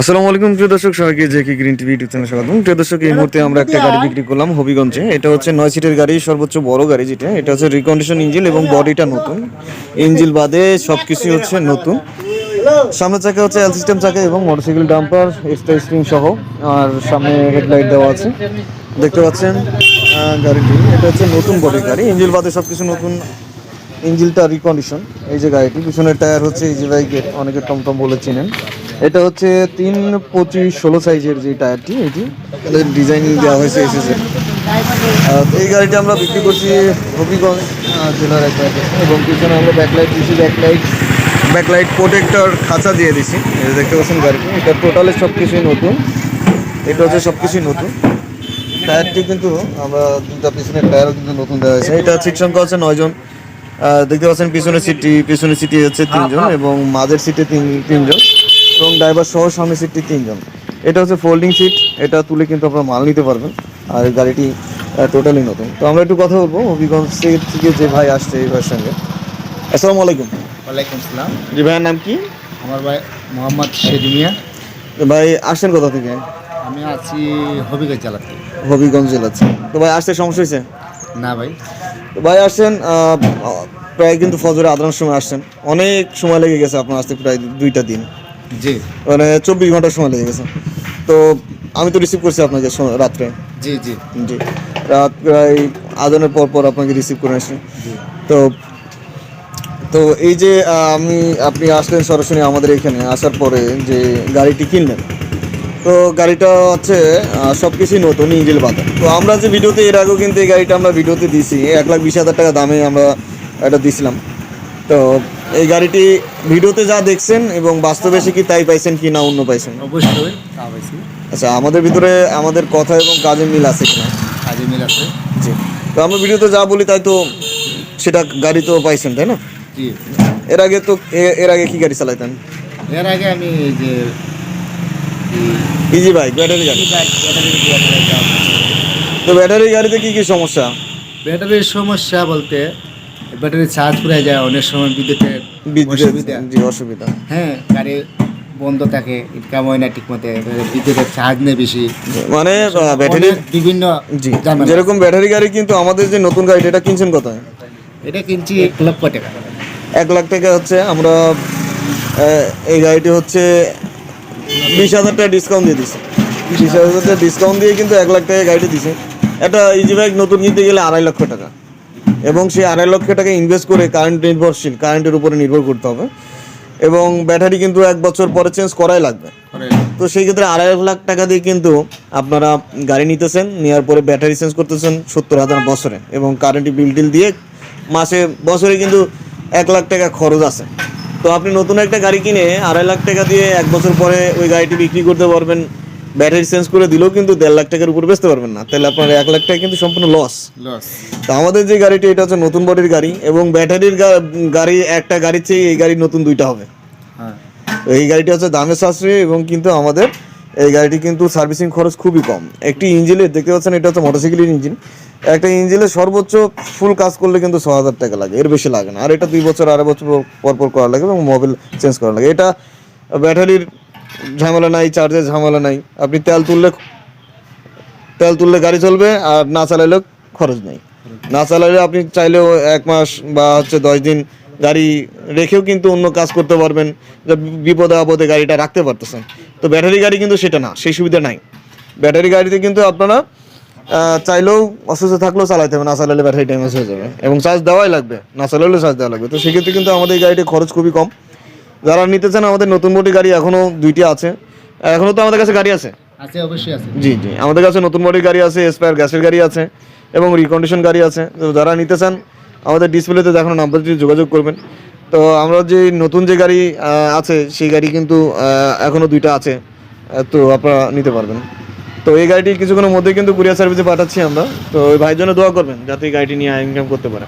আসসালামু আলাইকুম, প্রিয় গ্রিন টিভি এই মুহূর্তে আমরা একটা গাড়ি বিক্রি করলাম হবিগঞ্জে। এটা হচ্ছে নয় গাড়ি, সর্বোচ্চ বড় গাড়ি যেটা। এটা হচ্ছে রিকন্ডিশন ইঞ্জিন এবং নতুন। বাদে হচ্ছে নতুন। চাকা হচ্ছে চাকা এবং মোটরসাইকেল ডাম্পার সহ, আর সামনে হেডলাইট দেওয়া আছে। দেখতে পাচ্ছেন গাড়িটি। এটা হচ্ছে নতুন বডির গাড়ি। ইঞ্জিন বাদে সব কিছু নতুন। ইঞ্জিনটা রিকন্ডিশন এই যে গাড়িটি, পিছনের টায়ার হচ্ছে এই যে বাইকের অনেকে টমটম বলে চেনেন। এটা হচ্ছে তিন পঁচিশ ষোলো সাইজের যে টায়ারটি এটি। ডিজাইন দেওয়া হয়েছে এসেছে এই গাড়িটি আমরা বিক্রি করছি হবিগঞ্জ জেলার এক এবং পিছনে আমরা ব্যাকলাইট দিয়েছি ব্যাকলাইট ব্যাকলাইট প্রোটেক্টর খাঁচা দিয়ে দিছি। দেখতে পাচ্ছেন গাড়িটি। এটা টোটালে সব কিছুই নতুন। এটা হচ্ছে সব কিছুই নতুন। টায়ারটি কিন্তু আমরা দুটা পিছনের টায়ারও কিন্তু নতুন দেওয়া হয়েছে। এটা সিট সংখ্যা হচ্ছে নয়জন দেখতে পাচ্ছেন পিছনের সিটটি পিছনের সিটে হচ্ছে তিনজন এবং মাঝের সিটে তিন তিনজন। এবং ড্রাইভার সহ সামনের সিটটি তিনজন। এটা হচ্ছে ফোল্ডিং সিট এটা তুলে কিন্তু আপনারা মাল নিতে পারবেন। আর গাড়িটি টোটালি নতুন। তো আমরা একটু কথা বলব হবিগঞ্জ থেকে যে ভাই আসছে এই ভাইয়ের সঙ্গে। আসসালামু আলাইকুম। ওয়ালাইকুম আসসালাম। জি ভাইয়ের নাম কি? আমার ভাই মোহাম্মদ শেরিমিয়া ভাই আসছেন কোথা থেকে? আমি আছি হবিগঞ্জ জেলাতে হবিগঞ্জ জেলাতে তো ভাই আসতে সমস্যা হয়েছে? না ভাই। তো ভাই আসছেন প্রায় কিন্তু ফজরে আদানোর সময় আসছেন। অনেক সময় লেগে গেছে আপনার আসতে প্রায় দুইটা দিন। জি। মানে চব্বিশ ঘণ্টা সময় লেগে গেছে। তো আমি তো রিসিভ করছি আপনাকে রাত্রে। জি জি। জি। রাত প্রায় আদানের পর পর আপনাকে রিসিভ করে আসি তো তো এই যে আমি আপনি আসলেন সরাসরি আমাদের এখানে আসার পরে যে গাড়িটি কিনলেন তো গাড়িটা হচ্ছে সব কিছুই নতুন ইঞ্জিল বাদা তো আমরা যে ভিডিওতে এর আগেও কিন্তু এই গাড়িটা আমরা ভিডিওতে দিছি এক লাখ বিশ হাজার টাকা দামে আমরা এটা দিছিলাম। তো এই গাড়িটি ভিডিওতে যা দেখছেন এবং বাস্তবে সে কি তাই পাইছেন কি না অন্য পাইছেন? অবশ্যই তা পাইছি। আচ্ছা আমাদের ভিতরে আমাদের কথা এবং কাজে মিল আছে কিনা? কাজে মিল আছে। জি। তো আমরা ভিডিওতে যা বলি তাই তো সেটা গাড়ি তো পাইছেন তাই না? জি। এর আগে তো এর আগে কি গাড়ি চালাইতেন? এর আগে আমি যে ইজি বাইক ব্যাটারি গাড়ি। তো ব্যাটারি গাড়িতে কি কি সমস্যা? ব্যাটারির সমস্যা বলতে ব্যাটারি চার্জ করে যায় অনেক সময় বিদ্যুতের বিদ্যুতের অসুবিধা। জি অসুবিধা। হ্যাঁ গাড়ি বন্ধ থাকে ইনকাম হয় না ঠিক মতো বিদ্যুতের চার্জ নেই বেশি। মানে ব্যাটারি বিভিন্ন জি যেরকম ব্যাটারি গাড়ি কিন্তু আমাদের যে নতুন গাড়ি এটা কিনছেন কত এটা কিনছি এক লক্ষ টাকা। এক লাখ টাকা হচ্ছে আমরা এই গাড়িটি হচ্ছে বিশ হাজার টাকা ডিসকাউন্ট দিয়ে দিছি। বিশ হাজার টাকা ডিসকাউন্ট দিয়ে কিন্তু এক লাখ টাকা গাড়িটি দিছে। একটা ইজি বাইক নতুন কিনতে গেলে আড়াই লক্ষ টাকা। এবং সেই আড়াই লক্ষ টাকা ইনভেস্ট করে কারেন্ট নির্ভরশীল কারেন্টের উপরে নির্ভর করতে হবে। এবং ব্যাটারি কিন্তু এক বছর পরে চেঞ্জ করাই লাগবে। তো সেই ক্ষেত্রে আড়াই লাখ টাকা দিয়ে কিন্তু আপনারা গাড়ি নিতেছেন নেওয়ার পরে ব্যাটারি চেঞ্জ করতেছেন সত্তর হাজার বছরে। এবং কারেন্ট বিল টিল দিয়ে মাসে বছরে কিন্তু এক লাখ টাকা খরচ আছে। তো আপনি নতুন একটা গাড়ি কিনে আড়াই লাখ টাকা দিয়ে এক বছর পরে ওই গাড়িটি বিক্রি করতে পারবেন ব্যাটারি চেঞ্জ করে দিলেও কিন্তু দেড় লাখ টাকার উপর বেচতে পারবেন না। তাহলে আপনার এক লাখ টাকা কিন্তু সম্পূর্ণ লস তো আমাদের যে গাড়িটি এটা হচ্ছে নতুন বডির গাড়ি এবং ব্যাটারির গাড়ি একটা গাড়ির চেয়ে এই গাড়ি নতুন দুইটা হবে। হ্যাঁ। এই গাড়িটি হচ্ছে দামে সাশ্রয়ী এবং কিন্তু আমাদের এই গাড়িটি কিন্তু সার্ভিসিং খরচ খুবই কম। একটি ইঞ্জিনের দেখতে পাচ্ছেন এটা হচ্ছে মোটরসাইকেলের ইঞ্জিন। একটা ইঞ্জিনের সর্বোচ্চ ফুল কাজ করলে কিন্তু ছ হাজার টাকা লাগে এর বেশি লাগে না। আর এটা দুই বছর আড়াই বছর পর পর করা লাগে এবং মোবাইল চেঞ্জ করা লাগে। এটা ব্যাটারির ঝামেলা নাই চার্জের ঝামেলা নাই। আপনি তেল তুললে তেল তুললে গাড়ি চলবে আর না চালাইলেও খরচ নেই। না চালাইলে আপনি চাইলেও এক মাস বা হচ্ছে দশ দিন গাড়ি রেখেও কিন্তু অন্য কাজ করতে পারবেন, যে বিপদে আপদে গাড়িটা রাখতে পারতেছেন। তো ব্যাটারি গাড়ি কিন্তু সেটা না, সেই সুবিধা নাই। ব্যাটারি গাড়িতে কিন্তু আপনারা চাইলেও অসুস্থ থাকলেও চালাতে হবে, না চালালে ব্যাটারি ড্যামেজ হয়ে যাবে। এবং চার্জ দেওয়াই লাগবে, না চালালেও চার্জ দেওয়া লাগবে। তো সেক্ষেত্রে কিন্তু আমাদের এই গাড়িটির খরচ খুবই কম। যারা নিতে চান আমাদের নতুন মোটি গাড়ি এখনও দুইটি আছে। এখনও তো আমাদের কাছে গাড়ি আছে। আছে অবশ্যই আছে। জি জি। আমাদের কাছে নতুন মডেল গাড়ি আছে এসপায়ার গ্যাসের গাড়ি আছে এবং রিকন্ডিশন গাড়ি আছে। তো যারা নিতে চান আমাদের ডিসপ্লেতে দেখানো নাম্বারটি যোগাযোগ করবেন। তো আমরা যে নতুন যে গাড়ি আছে সেই গাড়ি কিন্তু আহ, এখনও দুইটা আছে। তো আপনারা নিতে পারবেন। তো এই গাড়িটি কিছুক্ষণের মধ্যে কিন্তু কুরিয়ার সার্ভিসে পাঠাচ্ছি আমরা। তো ওই ভাইয়ের জন্য দোয়া করবেন যাতে এই গাড়িটি নিয়ে ইনকাম করতে পারে।